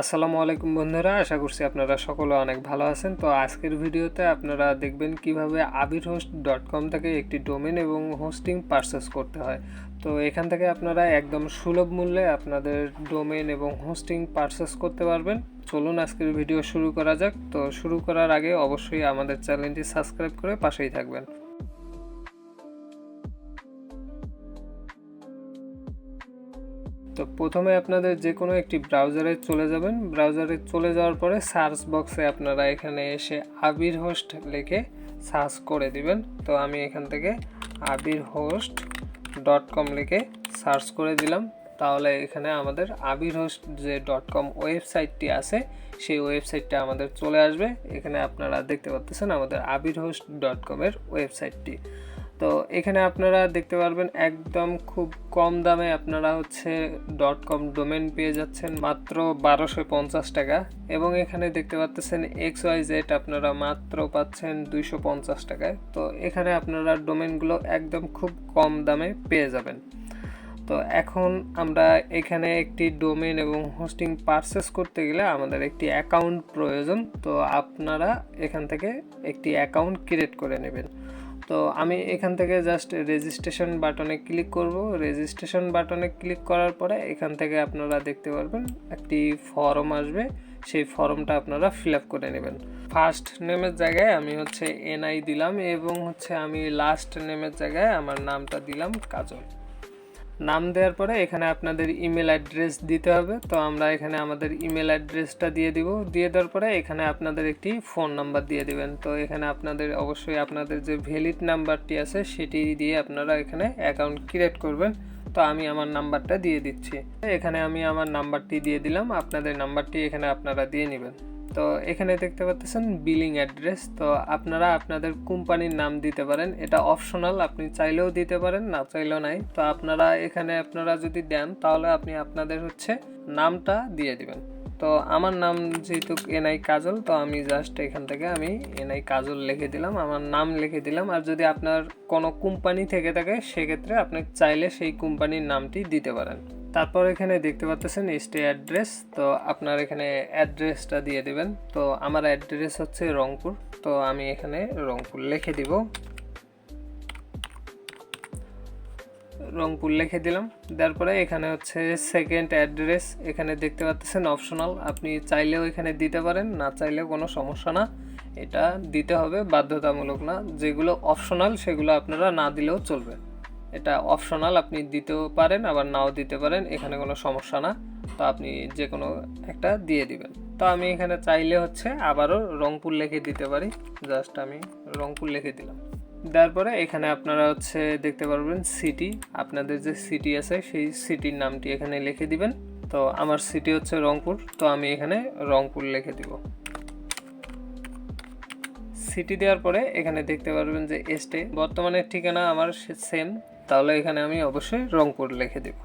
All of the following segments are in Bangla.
আসসালামু আলাইকুম বন্ধুরা, আশা করছি আপনারা সকলে অনেক ভালো আছেন। তো আজকের ভিডিওতে আপনারা দেখবেন কীভাবে আবির হোস্ট ডট কম থেকে একটি ডোমেন এবং হোস্টিং পারচেস করতে হয়। তো এখান থেকে আপনারা একদম সুলভ মূল্যে আপনাদের ডোমেন এবং হোস্টিং পারচেস করতে পারবেন। চলুন আজকের ভিডিও শুরু করা যাক। তো শুরু করার আগে অবশ্যই আমাদের চ্যানেলটি সাবস্ক্রাইব করে পাশেই থাকবেন। তো প্রথমে আপনাদের যে কোনো একটি ব্রাউজারে চলে যাবেন। ব্রাউজারে চলে যাওয়ার পরে সার্চ বক্সে আপনারা এখানে এসে আবির হোস্ট লিখে সার্চ করে দিবেন। তো আমি এখান থেকে আবির হোস্ট ডট কম লিখে সার্চ করে দিলাম। তাহলে এখানে আমাদের আবির হোস্ট যে ডট কম ওয়েবসাইটটি আছে, সেই ওয়েবসাইটটা আমাদের চলে আসবে। এখানে আপনারা দেখতে পাচ্ছেন আমাদের আবির হোস্ট ডট কমের ওয়েবসাইটটি তো এখানে আপনারা দেখতে পারবেন একদম খুব কম দামে আপনারা হচ্ছে ডট কম ডোমেন পেয়ে যাচ্ছেন মাত্র বারোশো পঞ্চাশ টাকা। এবং এখানে দেখতে পাচ্ছেন এক্স ওয়াই জেড আপনারা মাত্র পাচ্ছেন দুইশো পঞ্চাশ টাকায়। তো এখানে আপনারা ডোমেনগুলো একদম খুব কম দামে পেয়ে যাবেন। তো এখন আমরা এখানে একটি ডোমেন এবং হোস্টিং পারচেস করতে গেলে আমাদের একটি অ্যাকাউন্ট প্রয়োজন। তো আপনারা এখান থেকে একটি অ্যাকাউন্ট ক্রিয়েট করে নেবেন। তো আমি এখান থেকে জাস্ট রেজিস্ট্রেশন বাটনে ক্লিক করব। রেজিস্ট্রেশন বাটনে ক্লিক করার পরে এখান থেকে আপনারা দেখতে পারবেন একটি ফর্ম আসবে। সেই ফর্মটা আপনারা ফিল আপ করে নেবেন। ফার্স্ট নেমের জায়গায় আমি হচ্ছে এনআই দিলাম এবং হচ্ছে আমি লাস্ট নেমের জায়গায় আমার নামটা দিলাম কাজল। নাম দেওয়ার পরে এখানে আপনাদের ইমেল অ্যাড্রেস দিতে হবে। তো আমরা এখানে আমাদের ইমেল অ্যাড্রেসটা দিয়ে দিব। দিয়ে দেওয়ার পরে এখানে আপনাদের একটি ফোন নাম্বার দিয়ে দিবেন। তো এখানে আপনাদের অবশ্যই আপনাদের যে ভ্যালিড নাম্বারটি আছে, সেটি দিয়ে আপনারা এখানে অ্যাকাউন্ট ক্রিয়েট করবেন। তো আমি আমার নাম্বারটা দিয়ে দিচ্ছি। এখানে আমি আমার নাম্বারটি দিয়ে দিলাম। আপনাদের নাম্বারটি এখানে আপনারা দিয়ে নেবেন। তো এখানে দেখতে পাচ্ছেন বিলিং অ্যাড্রেস তো আপনারা আপনাদের কোম্পানির নাম দিতে পারেন। এটা অপশনাল আপনি চাইলেও দিতে পারেন, না চাইলেও নাই। তো আপনারা এখানে আপনারা যদি দেন, তাহলে আপনি আপনাদের হচ্ছে নামটা দিয়ে দিবেন। তো আমার নাম যেহেতু এনআই কাজল, তো আমি জাস্ট এখান থেকে আমি এনআই কাজল লিখে দিলাম, আমার নাম লিখে দিলাম। আর যদি আপনার কোনো কোম্পানি থেকে থাকে, সেক্ষেত্রে আপনি চাইলে সেই কোম্পানির নামটি দিতে পারেন। তারপর এখানে দেখতে পাচ্ছেন স্টে অ্যাড্রেস তো আপনার এখানে অ্যাড্রেসটা দিয়ে দিবেন। তো আমার অ্যাড্রেস হচ্ছে রংপুর, তো আমি এখানে রংপুর লিখে দিব। রংপুর লিখে দিলাম তারপরে এখানে হচ্ছে সেকেন্ড অ্যাড্রেস এখানে দেখতে পাচ্ছেন অপশনাল আপনি চাইলেও এখানে দিতে পারেন, না চাইলেও কোনো সমস্যা না। এটা দিতে হবে, বাধ্যতামূলক না, যেগুলো অপশনাল সেগুলো আপনারা না দিলেও চলবে। এটা অপশনাল আপনি দিতেও পারেন, আবার নাও দিতে পারেন, এখানে কোনো সমস্যা না। তো আপনি যে কোনো একটা দিয়ে দিবেন। তো আমি এখানে চাইলে হচ্ছে আবারও রংপুর লিখে দিতে পারি। জাস্ট আমি রংপুর লিখে দিলাম। দেওয়ার পরে এখানে আপনারা হচ্ছে দেখতে পারবেন সিটি আপনাদের যে সিটি আছে, সেই সিটির নামটি এখানে লিখে দিবেন। তো আমার সিটি হচ্ছে রংপুর। তো আমি এখানে রংপুর লিখে দিব। সিটি দেওয়ার পরে এখানে দেখতে পারবেন যে এস্টে বর্তমানে ঠিকানা আমার সেম তাহলে এখানে আমি অবশ্যই রংপুর লিখে দেব।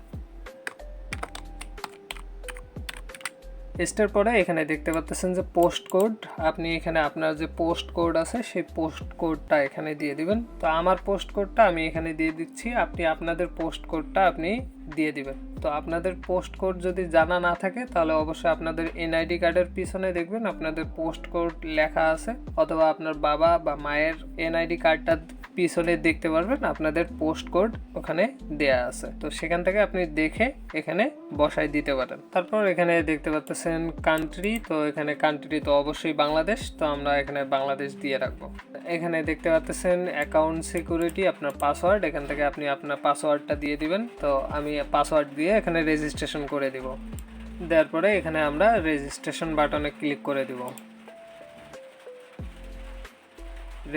এস্টের পরে এখানে দেখতে পাচ্ছেন যে পোস্ট কোড, আপনি এখানে আপনার যে পোস্ট কোড আছে, সেই পোস্ট কোডটা এখানে দিয়ে দিবেন। তো আমার পোস্ট কোডটা আমি এখানে দিয়ে দিচ্ছি, আপনি আপনাদের পোস্ট কোডটা আপনি দিয়ে দিবেন। তো আপনাদের পোস্ট কোড যদি জানা না থাকে, তাহলে অবশ্যই আপনাদের এনআইডি কার্ডের পিছনে দেখবেন, আপনাদের পোস্ট কোড লেখা আছে, অথবা আপনার বাবা বা মায়ের এনআইডি কার্ডটা পিছনে দেখতে পারবেন আপনাদের পোস্ট কোড ওখানে দেয়া আছে। তো সেখান থেকে আপনি দেখে এখানে বসাই দিতে পারেন। তারপর এখানে দেখতে পাচ্ছেন কান্ট্রি তো এখানে কান্ট্রি তো অবশ্যই বাংলাদেশ, তো আমরা এখানে বাংলাদেশ দিয়ে রাখব। এখানে দেখতে পাচ্ছেন অ্যাকাউন্ট সিকিউরিটি আপনার পাসওয়ার্ড এখান থেকে আপনি আপনার পাসওয়ার্ডটা দিয়ে দিবেন। তো আমি পাসওয়ার্ড দিয়ে এখানে রেজিস্ট্রেশন করে দিব। দেওয়ার পরে এখানে আমরা রেজিস্ট্রেশন বাটনে ক্লিক করে দিব।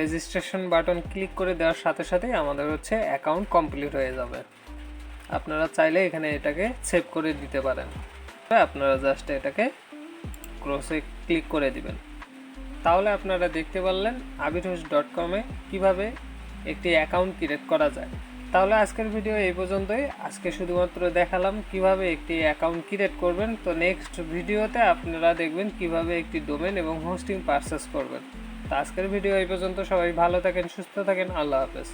রেজিস্ট্রেশন বাটন ক্লিক করে দেওয়ার সাথে সাথেই আমাদের হচ্ছে অ্যাকাউন্ট কমপ্লিট হয়ে যাবে। আপনারা চাইলে এখানে এটাকে সেভ করে দিতে পারেন। আপনারা জাস্ট এটাকে ক্রসে ক্লিক করে দিবেন। তাহলে আপনারা দেখতে পারলেন আবিরহোস ডট কমে কীভাবে একটি অ্যাকাউন্ট ক্রিয়েট করা যায়। তাহলে আজকের ভিডিও এই পর্যন্তই। আজকে শুধুমাত্র দেখালাম কীভাবে একটি অ্যাকাউন্ট ক্রিয়েট করবেন। তো নেক্সট ভিডিওতে আপনারা দেখবেন কীভাবে একটি ডোমেন এবং হোস্টিং পারচেস করবেন। আজকের ভিডিও এই পর্যন্ত। সবাই ভালো থাকেন সুস্থ থাকেন। আল্লাহ হাফেজ।